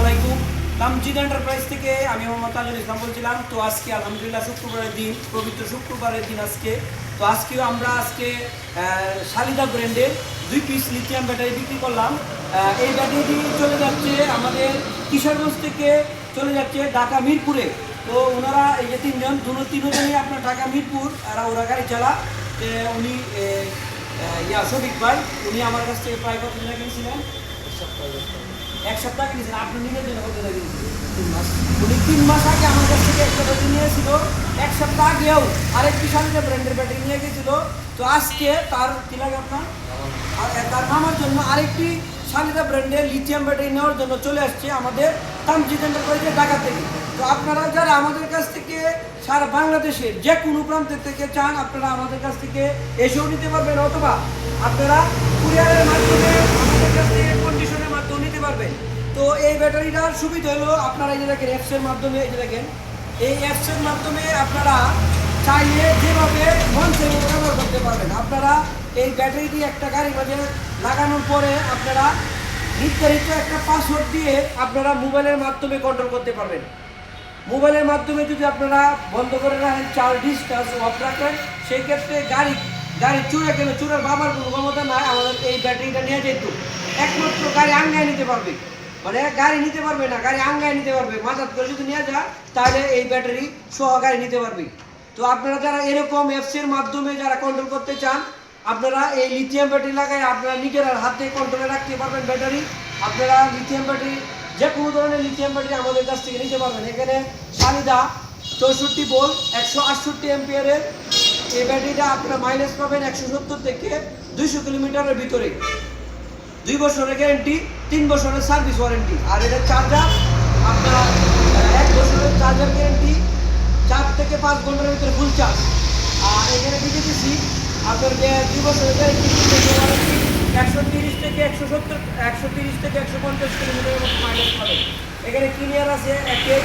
আলাইকুম। এন্টারপ্রাইজ থেকে আমি বলছিলাম। তো আজকে আলহামদুলিল্লাহ শুক্রবারের দিন, পবিত্র শুক্রবারের দিন আজকে। তো আজকেও আমরা আজকে শালিদা ব্র্যান্ডের দুই পিস লিথিয়াম ব্যাটারি বিক্রি করলাম। এই ব্যাটারিটি চলে যাচ্ছে আমাদের কিশোরগঞ্জ থেকে চলে যাচ্ছে ঢাকা মিরপুরে। তো ওনারা এই যে তিনজন, দুনো তিনজনই আপনার ঢাকা মিরপুর, আর ওরা গাড়ি চালা। উনি ইয়া শফিক ভাই, উনি আমার কাছ থেকে প্রায় কত কিনেছিলেন? এক সপ্তাহ কিনেছেন আপনি নিজের জন্য কত দিন তিন মাস। উনি তিন মাস আগে আমার কাছ থেকে একটা ব্যাটারি নিয়েছিল এক সপ্তাহ আগেও আরেকটি সামনে ব্র্যান্ডের ব্যাটারি নিয়ে গেছিল। তো আজকে তার কি লাগে আপনার? আর তার মামার জন্য আরেকটি শালিদা ব্র্যান্ডের লিথিয়াম ব্যাটারি নেওয়ার জন্য চলে আসছে আমাদের তামজিদ এন্টারপ্রাইজের ঢাকা থেকে। তো আপনারা যারা আমাদের কাছ থেকে সারা বাংলাদেশের যে কোনো প্রান্তের থেকে চান, আপনারা আমাদের কাছ থেকে এসেও নিতে পারবেন। অথবা আপনারা কুরিয়ারের মাধ্যমে আমাদের কাছ থেকে কন্ডিশনের নিতে পারবেন তো এই ব্যাটারিটার সুবিধা হলো আপনারা এই যে দেখেন অ্যাপসের মাধ্যমে এই যে দেখেন, এই অ্যাপসের মাধ্যমে আপনারা চাইলে যেভাবে মন ব্যবহার করতে পারবেন। আপনারা এই ব্যাটারিটি একটা গাড়ির মাঝে লাগানোর পরে আপনারা নির্ধারিত একটা পাসওয়ার্ড দিয়ে আপনারা মোবাইলের মাধ্যমে কন্ট্রোল করতে পারবেন। মোবাইলের মাধ্যমে যদি আপনারা বন্ধ করে রাখেন চার ডিস্টান্স অফ রাখেন, সেই ক্ষেত্রে গাড়ি গাড়ি চুরে গেলে চুরের বাবার কোনো ক্ষমতা নাই, আমাদের এই ব্যাটারিটা নিয়ে যেত। একমাত্র গাড়ি আঙ্গায় নিতে পারবে। মানে গাড়ি নিতে পারবে না, গাড়ি আঙ্গায় নিতে পারবে। মাথাত করে যদি নিয়ে যায়, তাহলে এই ব্যাটারি সহ গাড়ি নিতে পারবে। তো আপনারা যারা এরকম অ্যাপসের মাধ্যমে যারা কন্ট্রোল করতে চান, আপনারা এই লিথিয়াম ব্যাটারি লাগায় আপনারা নিজের হাতে কন্ট্রোলে রাখতে পারবেন ব্যাটারি। আপনারা লিথিয়াম ব্যাটারি যে কোনো ধরনের লিথিয়াম ব্যাটারি আমাদের কাছ থেকে নিতে পারবেন। এখানে সানিদা চৌষট্টি বল একশো আটষট্টি এমপিয়ারের এই ব্যাটারিটা আপনারা মাইলেজ পাবেন একশো সত্তর থেকে দুইশো কিলোমিটারের ভিতরে। দুই বছরের গ্যারেন্টি তিন বছরের সার্ভিস ওয়ারেন্টি আর এটা চার্জার আপনার এক বছরের চার্জার গ্যারেন্টি চার থেকে পাঁচ ঘণ্টার ভিতরে ফুল চার্জ আর এখানে দিয়ে দিচ্ছি আপনার দুই বছরের গ্যারেন্টি একশো তিরিশ থেকে একশো সত্তর, একশো তিরিশ থেকে একশো পঞ্চাশ কিলোমিটারের মতো মাইলেজ পাবেন এখানে ক্লিয়ার আছে একে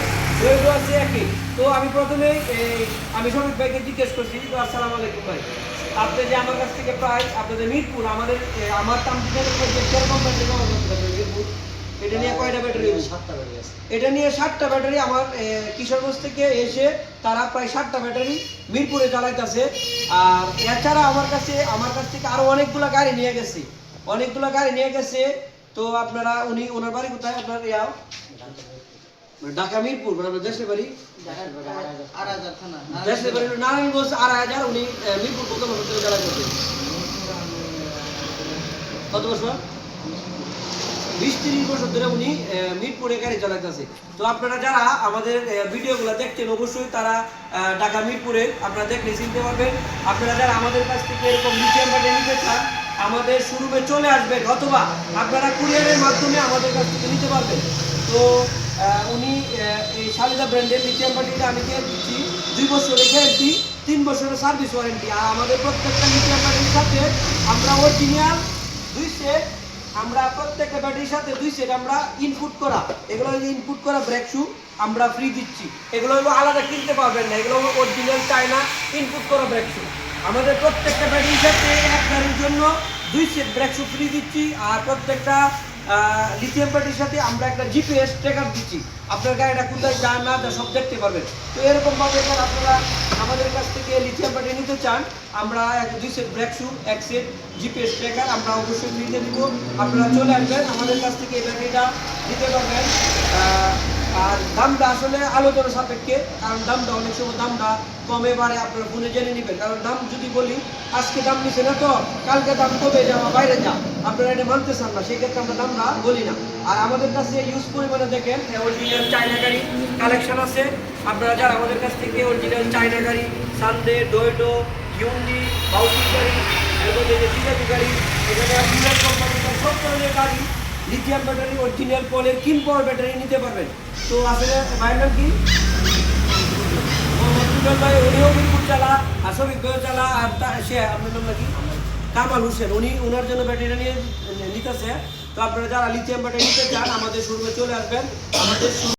দৈর্ঘ্য আছে একে। তো আমি প্রথমে আমি শরীফ ভাইকে জিজ্ঞেস করছি তো আসসালামু আলাইকুম ভাই। আপনি যে আমার কাছ থেকে প্রায় আপনাদের মিরপুর আমাদের আমার তামজিদের যে ব্যাটারি মিরপুর। এটা নিয়ে কয়টা ব্যাটারি সাতটা বেজে গেছে এটা নিয়ে ষাটটা ব্যাটারি আমার কিশোরগঞ্জ থেকে এসে তারা প্রায় ষাটটা ব্যাটারি মিরপুরে চালাইতেছে। আর এছাড়া আমার কাছে আমার কাছ থেকে আরও অনেকগুলো গাড়ি নিয়ে গেছে। অনেকগুলো গাড়ি নিয়ে গেছে তো আপনারা উনি ওনার বাড়ি কোথায়? আপনার ইয়াও? ঢাকা মিরপুর মানে আপনার দেশের বাড়ি? দেশের বাড়ি নারায়ণগঞ্জ আড়াই হাজার উনি মিরপুর কত বছর ধরে চালাই করছে কত বছর? বিশ তিরিশ বছর ধরে উনি মিরপুরে গাড়ি চালাইতেছে। তো আপনারা যারা আমাদের ভিডিওগুলো দেখছেন অবশ্যই তারা ঢাকা মিরপুরে আপনারা দেখলে চিনতে পারবেন। আপনারা যারা আমাদের কাছ থেকে এরকম লিথিয়াম ব্যাটারি নিতে চান আমাদের শোরুমে চলে আসবেন অথবা আপনারা কুরিয়ারের মাধ্যমে আমাদের কাছ থেকে নিতে পারবেন। তো উনি এই শালিদা ব্র্যান্ডের লিথিয়াম ব্যাটারিটা আমি দিয়ে দিচ্ছি। দুই বছরের গ্যারেন্টি, তিন বছরের সার্ভিস ওয়ারেন্টি আর আমাদের প্রত্যেকটা লিথিয়াম ব্যাটারির সাথে আমরা অরিজিনাল দুই সেট আমরা প্রত্যেকটা ব্যাটারির সাথে দুই সেট আমরা ইনপুট করা। এগুলো হলো ইনপুট করা ব্রেক শু আমরা ফ্রি দিচ্ছি। এগুলো হলো আলাদা কিনতে পারবেন না, এগুলো হলো অরিজিনাল চায়না ইনপুট করা ব্রেক শু আমাদের প্রত্যেকটা ব্যাটারির সাথে এক গাড়ির জন্য দুই সেট ব্রেক শু ফ্রি দিচ্ছি আর প্রত্যেকটা লিথিয়াম ব্যাটারির সাথে আমরা একটা জিপিএস ট্র্যাকার দিচ্ছি। আপনার গাড়িটা কোথায় যায়, না যা সব দেখতে পারবেন। তো এরকম ভাবে এবার আপনারা আমাদের কাছ থেকে লিথিয়াম ব্যাটারি নিতে চান, আমরা এক দুই সেট ব্রেক শু এক সেট জিপিএস ট্র্যাকার আমরা অবশ্যই নিতে দিব। আপনারা চলে আসবেন, আমাদের কাছ থেকে এই ব্যাটারিটা নিতে পারবেন। দামটা আসলে আলোচনা সাপেক্ষে, কারণ দামটা অনেক সময় দামটা কমে বাড়ে, আপনারা ফোনে জেনে নেবেন। কারণ দাম যদি বলি, আজকে দাম নিচ্ছে না তো, কালকে দাম কমে যাওয়া, বাইরে যা আপনারা এটা মানতে চান না সেই ক্ষেত্রে আমরা দামটা বলি না। আর আমাদের কাছে ইউজ পরিমাণে দেখেন অরিজিনাল চায়না গাড়ি কালেকশন আছে। আপনারা যারা আমাদের কাছ থেকে অরিজিনাল চায়না গাড়ি সানডে ডোয়েটো হিউন্ডি বাউটি গাড়ি এই যে গাড়ি, এখানে সব ধরনের গাড়ি লিথিয়াম ব্যাটারি অরিজিনাল পলের কিন পাওয়ার ব্যাটারি নিতে পারবেন। তো আসলে ভাইয়ের কি? মোহাম্মদ ভাই, উনিও মিরপুর চালা ভাইও চালা, আর তা- সে আপনার নাম নাকি? কামাল হোসেন, উনি ওনার জন্য ব্যাটারি নিয়ে নিতেছে। তো আপনারা যারা লিথিয়াম ব্যাটারি নিতে চান, আমাদের শোরুমে চলে আসবেন। আমাদের